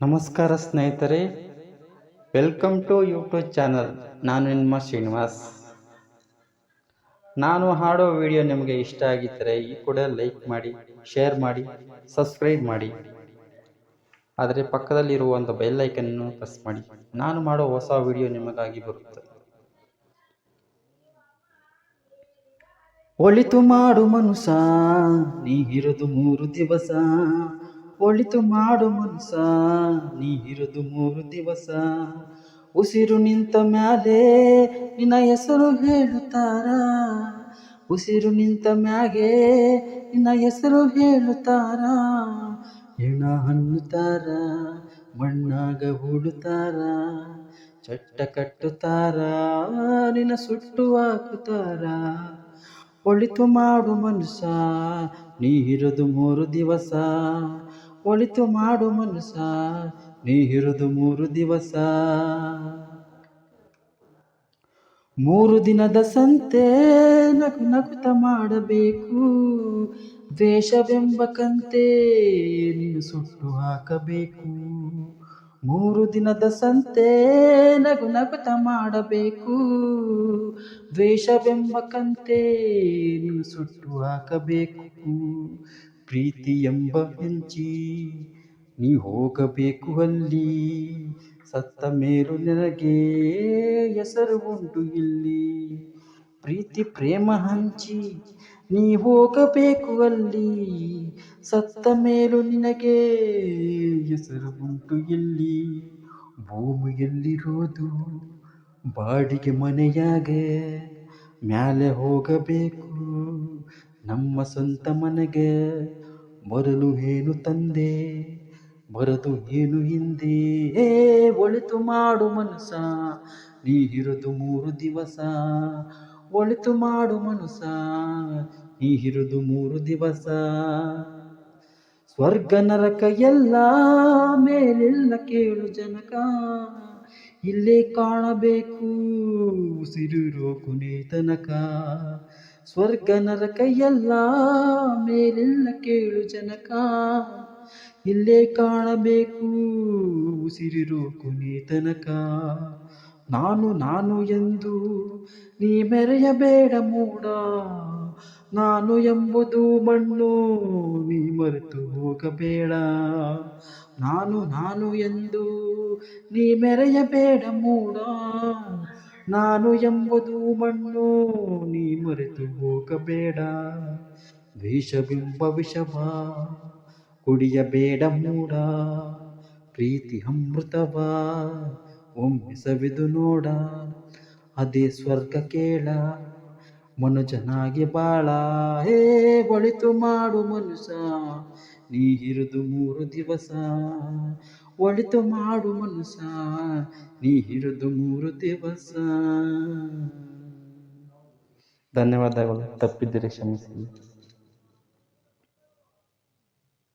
ನಮಸ್ಕಾರ ಸ್ನೇಹಿತರೆ. Welcome to YouTube channel ನಾನು ನಿಮ್ಮ ಶ್ರೀನಿವಾಸ್. ನಾನು ಹಾಡೋ ವಿಡಿಯೋ ನಿಮಗೆ ಇಷ್ಟ ಆಗಿದ್ದರೆ ಈ ಕೂಡ ಲೈಕ್ ಮಾಡಿ ಶೇರ್ ಮಾಡಿ ಸಬ್ಸ್ಕ್ರೈಬ್ ಮಾಡಿ. ಆದರೆ ಪಕ್ಕದಲ್ಲಿರುವಂಥ ಒಂದು ಬೆಲ್ ಐಕನ್ನು ಪ್ರೆಸ್ ಮಾಡಿ. ನಾನು ಮಾಡೋ ಹೊಸ ವಿಡಿಯೋ ನಿಮಗಾಗಿ ಬರುತ್ತೆ. ಒಳಿತು ಮಾಡು ಮನುಷ್ಯ, ನೀ ಇರೋದು ಮೂರು ದಿವಸ. ಒಳಿತು ಮಾಡು ಮನುಸ ನೀ ಇರುದು ಮೂರು ದಿವಸ. ಉಸಿರು ನಿಂತ ಮ್ಯಾಲೆ ನಿನ್ನ ಹೆಸರು ಹೇಳುತ್ತಾರ. ಉಸಿರು ನಿಂತ ಮ್ಯಾಗೆ ನಿನ್ನ ಹೆಸರು ಹೇಳುತ್ತಾರ. ಹೆಣ ಹಣ್ಣುತ್ತಾರ, ಮಣ್ಣಾಗ ಹೂಡುತ್ತಾರ ಚಟ್ಟ ಕಟ್ಟುತ್ತಾರ, ನಿನ್ನ ಸುಟ್ಟು ಹಾಕುತ್ತಾರ. ಒಳಿತು ಮಾಡು ಮನುಷ್ಯ ನೀ ಮೂರು ದಿವಸ. ಒಳಿತು ಮಾಡು ಮನುಷ್ಯ ನೀ ಇರೋದು ಮೂರು ದಿವಸ. ಮೂರು ದಿನದ ಸಂತೆ ನಗು ನಗುತ ಮಾಡಬೇಕು. ದ್ವೇಷವೆಂಬ ಕಂತೆ ನೀನು ಸುಟ್ಟು ಹಾಕಬೇಕು. ಮೂರು ದಿನದ ಸಂತೆ ನಗು ನಗುತ ಮಾಡಬೇಕು. ದ್ವೇಷವೆಂಬ ಕಂತೆ ನೀನು ಸುಟ್ಟು ಹಾಕಬೇಕು. ಪ್ರೀತಿ ಎಂಬ ಹೆಂಚಿ ನೀ ಹೋಗಬೇಕು ಅಲ್ಲಿ, ಸತ್ತ ಮೇಲು ನನಗೆ ಹೆಸರು ಉಂಟು ಇಲ್ಲಿ. ಪ್ರೀತಿ ಪ್ರೇಮ ಹಂಚಿ, ನೀ ಹೋಗಬೇಕು ಅಲ್ಲಿ, ಸತ್ತ ಮೇಲು ನಿನಗೆ ಹೆಸರು ಉಂಟು ಇಲ್ಲಿ. ಭೂಮಿಯಲ್ಲಿರೋದು ಬಾಡಿಗೆ ಮನೆಯಾಗೆ, ಮ್ಯಾಲೆ ಹೋಗಬೇಕು. ನಮ್ಮ ಸ್ವಂತ ಮನೆಗೆ ಬರಲು ಏನು ತಂದೆ? ಬರದು ಏನು ಹಿಂದೆ? ಏ, ಒಳಿತು ಮಾಡು ಮನಸ ನೀ ಇರೋದು ಮೂರು ದಿವಸ. ಒಳಿತು ಮಾಡು ಮನಸ ನೀ ಇರೋದು ಮೂರು ದಿವಸ. ಸ್ವರ್ಗ ನರಕ ಎಲ್ಲ ಮೇಲೆಲ್ಲ ಕೇಳು ಜನಕ, ಇಲ್ಲೇ ಕಾಣಬೇಕು ಉಸಿರಿರೋ ಕೊನೆ ತನಕ. ಸ್ವರ್ಗ ನರಕ ಎಲ್ಲ ಮೇಲೆಲ್ಲ ಕೇಳು ಜನಕ. ಇಲ್ಲೇ ಕಾಣಬೇಕು ಉಸಿರಿರೋ ಕೊನೆ ತನಕ. ನಾನು ನಾನು ಎಂದು ನೀ ಮೆರೆಯಬೇಡ ಮೂಡ. ನಾನು ಎಂಬುದು ಮಣ್ಣು, ನೀ ಮರೆತು ಹೋಗಬೇಡ. ನಾನು ನಾನು ಎಂದು ನೀ ಮೆರೆಯಬೇಡ ಮೂಡ. ನಾನು ಎಂಬುದು ಮಣ್ಣು, ನೀ ಮರೆತು ಹೋಗಬೇಡ. ದ್ವೇಷವೆಂಬ ವಿಷವ ಕುಡಿಯಬೇಡ ಮೂಡ. ಪ್ರೀತಿ ಅಮೃತವ, ಒಮ್ಮೆ ಸವಿದು ನೋಡ. ಅದೇ ಸ್ವರ್ಗ ಕೇಳ, ಮನುಜನಾಗಿ ಬಾಳ. ಹೇ, ಒಳಿತು ಮಾಡು ಮನುಷ್ಯ, ನೀ ಇರುದು ಮೂರು ದಿವಸ. ಒಳಿತು ಮಾಡು ಮನುಷ್ಯ ನೀ ಹಿಡಿದು ಮೂರು ದಿವಸ. ಧನ್ಯವಾದಗಳು ತಪ್ಪಿದ್ದರೆ ಕ್ಷಮಿಸಿ.